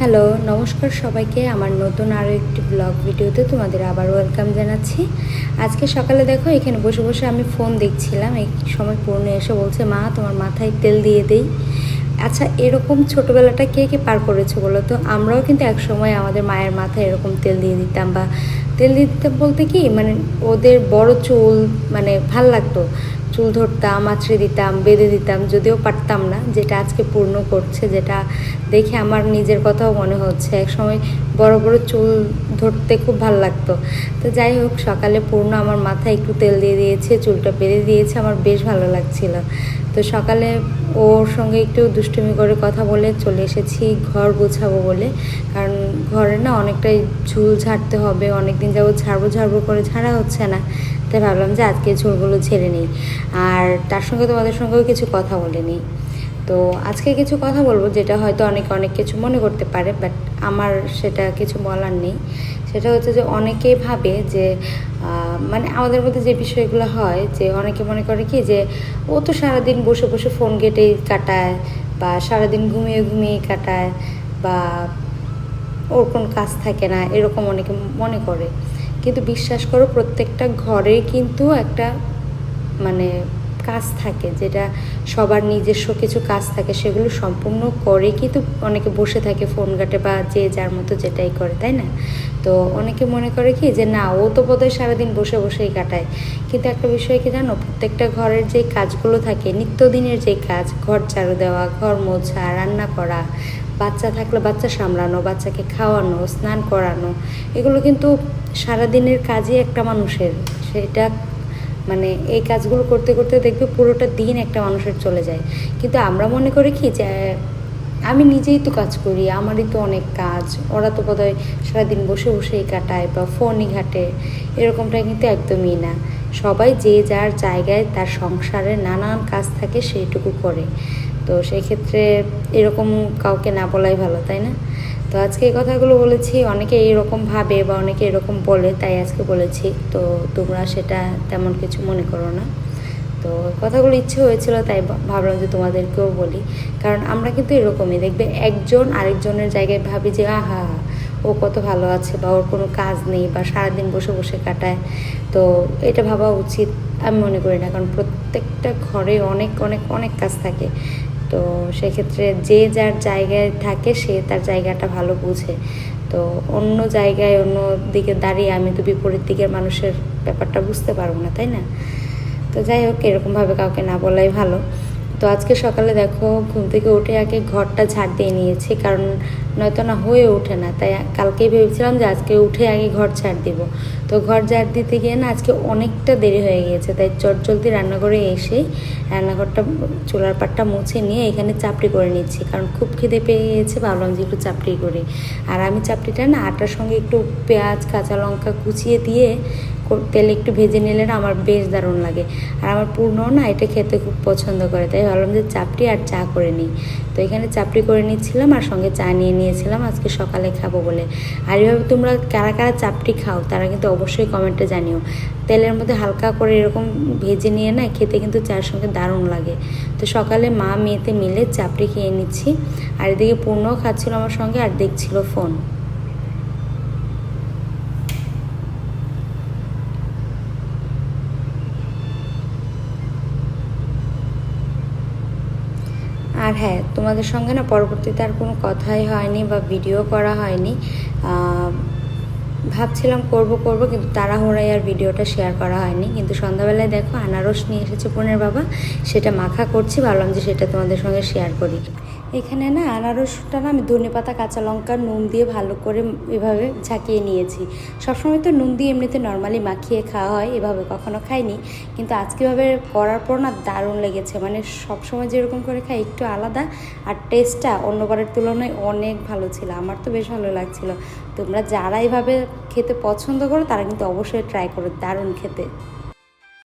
Hello, নমস্কার সবাইকে। আমার নতুন আরও একটি ব্লগ ভিডিওতে তোমাদের আবার ওয়েলকাম জানাচ্ছি। আজকে সকালে দেখো, এখানে বসে বসে আমি ফোন দেখছিলাম। এই সময় পূর্ণ এসে বলছে, মা, তোমার মাথায় তেল দিয়ে দেই। আচ্ছা এরকম ছোটোবেলাটা কে কে পার করেছে বলো তো? আমরাও কিন্তু এক সময় আমাদের মায়ের মাথায় এরকম তেল দিয়ে দিতাম বা তেল দিয়ে দিতাম বলতে কি মানে ওদের বড় চুল মানে ভালো লাগতো। চুল ধরতাম, আছড়ে দিতাম, বেঁধে দিতাম, যদিও পারতাম না, যেটা আজকে পূর্ণ করছে, যেটা দেখে আমার নিজের কথাও মনে হচ্ছে। এক সময় বড় বড় চুল ধরতে খুব ভালো লাগতো। তো যাই হোক, সকালে পূর্ণ আমার মাথায় একটু তেল দিয়ে দিয়েছে, চুলটা বেঁধে দিয়েছে, আমার বেশ ভালো লাগছিল। তো সকালে ওর সঙ্গে একটু দুষ্টুমি করে কথা বলে চলে এসেছি ঘর গোছাবো বলে। কারণ ঘরে না অনেকটাই ঝুল ঝাড়তে হবে অনেক দিন যাব ঝাড়বো ঝাড়বো করে ঝাড়া হচ্ছে না। তাই ভাবলাম যে আজকে ঝুলগুলো ঝেড়ে নিই। আর তার সঙ্গে তোমাদের সঙ্গেও কিছু কথা বলে নিই তো আজকে কিছু কথা বলব যেটা হয়তো অনেকে অনেক কিছু মনে করতে পারে বাট আমার সেটা কিছু বলার নেই। সেটা হচ্ছে যে অনেকেই ভাবে যে মানে আমাদের মধ্যে যে বিষয়গুলো হয় যে অনেকে মনে করে কি যে, ও তো সারাদিন বসে বসে ফোন ঘেটেই কাটায় বা সারাদিন ঘুমিয়ে ঘুমিয়ে কাটায় বা ওর কোনো কাজ থাকে না, এরকম অনেকে মনে করে। কিন্তু বিশ্বাস করো, প্রত্যেকটা ঘরে কিন্তু একটা মানে কাজ থাকে, যেটা সবার নিজস্ব কিছু কাজ থাকে, সেগুলো সম্পূর্ণ করে কিন্তু অনেকে বসে থাকে ফোন ঘাটে বা যে যার মতো যেটাই করে, তাই না? তো অনেকে মনে করে কি যে না, ও তো বোধহয় সারাদিন বসে বসেই কাটায়। কিন্তু একটা বিষয় কি জানো, প্রত্যেকটা ঘরের যে কাজগুলো থাকে, নিত্যদিনের যে কাজ, ঘর ঝাড়ু দেওয়া, ঘর মোছা, রান্না করা বাচ্চা থাকলে বাচ্চা সামলানো, বাচ্চাকে খাওয়ানো, স্নান করানো, এগুলো কিন্তু সারাদিনের কাজই একটা মানুষের। সেটা মানে এই কাজগুলো করতে করতে দেখবে পুরোটা দিন একটা মানুষের চলে যায়। কিন্তু আমরা মনে করি কি যে, আমি নিজেই তো কাজ করি, আমারই তো অনেক কাজ। ওরা তো বোধহয় সারাদিন বসে, বসেই কাটায় বা ফোনই ঘাটে। এরকমটা কিন্তু একদমই না। সবাই যে যার জায়গায় তার সংসারে নানান কাজ থাকে, সেইটুকু করে। তো সেই ক্ষেত্রে এরকম কাউকে না বলাই ভালো, তাই না? তো আজকে এই কথাগুলো বলেছি, অনেকে এইরকম ভাবে বা অনেকে এরকম বলে, তাই আজকে বলেছি। তো তোমরা সেটা তেমন কিছু মনে করো না। তো কথাগুলো ইচ্ছে হয়েছিল, তাই ভাবলাম যে তোমাদেরকেও বলি। কারণ আমরা কিন্তু এরকমই, দেখবে একজন আরেকজনের জায়গায় ভাবি যে, আহা, ও কত ভালো আছে বা ওর কোনো কাজ নেই বা সারাদিন বসে বসে কাটায়। তো এটা ভাবা উচিত, আমি মনে করি না। কারণ প্রত্যেকটা ঘরে অনেক অনেক অনেক কাজ থাকে। তো সেক্ষেত্রে যে যার জায়গায় থাকে সে তার জায়গাটা ভালো বুঝে। তো অন্য জায়গায়, অন্য দিকে দাঁড়িয়ে আমি তো বিপরীত দিকের মানুষের ব্যাপারটা বুঝতে পারব না, তাই না? তো যাই হোক, এরকমভাবে কাউকে না বলাই ভালো। তো আজকে সকালে দেখো, ঘুম থেকে উঠে আগে ঘরটা ঝাড় দিয়ে নিয়েছি, কারণ নয়তো না হয়ে ওঠে না। তাই কালকেই ভেবেছিলাম যে আজকে উঠে আগে ঘর ছাড় দিব। তো ঘর ঝাড় দিতে গিয়ে না আজকে অনেকটা দেরি হয়ে গিয়েছে, তাই চটজলদি রান্নাঘরে এসে রান্নাঘরটা, চুলার পাটটা মুছে নিয়ে এখানে চাপড়ি করে নিচ্ছি, কারণ খুব খিদে পেয়ে গিয়েছে, ভাবলাম যে একটু চাপড়ি করি। আর আমি চাপড়িটা না আটার সঙ্গে একটু পেঁয়াজ, কাঁচা লঙ্কা কুচিয়ে দিয়ে তেলে একটু ভেজে নিলে না আমার বেশ দারুণ লাগে। আর আমার পূর্ণ না এটা খেতে খুব পছন্দ করে, তাই ভাবলাম যে চাপড়ি আর চা করে নিই। তো এখানে চাপড়ি করে নিচ্ছিলাম আর সঙ্গে চা নিয়ে নিয়েছিলাম, আজকে সকালে খাব বলে। আর এভাবে তোমরা কারা কারা চাপড়ি খাও, তারা কিন্তু অবশ্যই কমেন্টে জানিও। তেলের মধ্যে হালকা করে এরকম ভেজে নিয়ে না খেতে কিন্তু চার সঙ্গে দারুণ লাগে। তো সকালে মা মেয়েতে মিলে চাপড়ি খেয়ে নিচ্ছি। আর এদিকে পূর্ণও খাচ্ছিল আমার সঙ্গে আর দেখছিল ফোন। আর হ্যাঁ তোমাদের সঙ্গে না পরবর্তীতে আর কোনো কথাই হয়নি বা ভিডিও করা হয়নি। ভাবছিলাম করব করব, কিন্তু তাড়াহুড়ায় আর ভিডিওটা শেয়ার করা হয়নি। কিন্তু সন্ধ্যাবেলায় দেখো, আনারস নিয়ে এসেছে বোনের বাবা, সেটা মাখা করছি, ভাবলাম যে সেটা তোমাদের সঙ্গে শেয়ার করি। এখানে না আনারসটা না আমি ধনে পাতা, কাঁচা লঙ্কা, নুন দিয়ে ভালো করে এভাবে ঝাঁকিয়ে নিয়েছি। সবসময় তো নুন দিয়ে এমনিতে নর্মালি মাখিয়ে খাওয়া হয়, এভাবে কখনো খাইনি। কিন্তু আজকে এভাবে করার পর না দারুণ লেগেছে। মানে সবসময় যেরকম করে খাই একটু আলাদা, আর টেস্টটা অন্যবারের তুলনায় অনেক ভালো ছিল। আমার তো বেশ ভালো লাগছিল। তোমরা যারা এভাবে খেতে পছন্দ করো, তারা কিন্তু অবশ্যই ট্রাই করো, দারুণ খেতে।